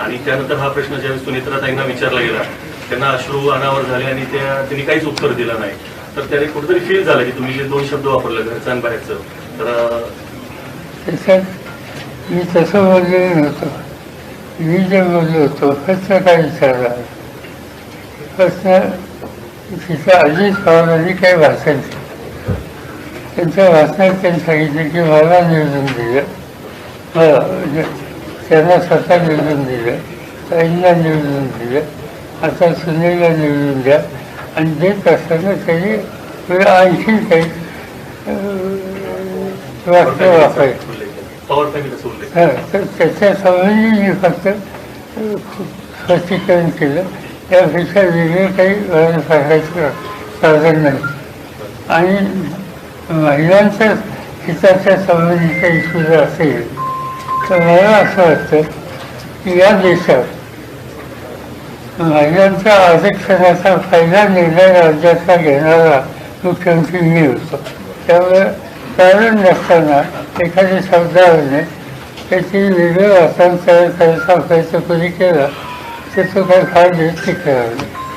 आणि त्यानंतर हा प्रश्न ज्यावेळेस सुनेत्राताईंना विचारला गेला त्यांना अश्रू अनावर झाले आणि त्या त्यांनी काहीच उत्तर दिलं नाही. तर त्याने कुठेतरी फील झालं की तुम्ही जे दोन शब्द वापरले घरचं आणि बाहेरचं तर मी तसं बोललेलं नव्हतं. मी जे बोललो होतो फक्त काय विचारला. फक्त तिथं अजित पवारांनी काही भाषण केलं. त्यांच्या भाषणात त्यांनी सांगितलं की मला निवेदन दिलं. हो, त्यांना स्वतः निवेदन दिलं ताईंना निवेदन दिलं आता सुनेला निवेदन द्या. आणि देत असताना त्यांनी आणखी काही वाक्य वापरायचं. हा, तर त्याच्या संबंधी मी फक्त स्पष्टीकरण केलं. त्यापेक्षा वेगळं काही वळण सांगायचं साधन नाही. आणि महिलांच्या हिताच्या संबंधीचा इश्यू जर असेल तर मला असं वाटतं की या देशात महिलांच्या आरक्षणाचा फायदा निर्णय राज्याचा घेणारा मुख्यमंत्री मी होतो. त्यामुळे कारण नसताना एखाद्या सरदाराने त्याची वेगळं हस्तांतरण तयार करायचा प्रयत्न कधी केला तर तो काही फार व्यक्ती करावा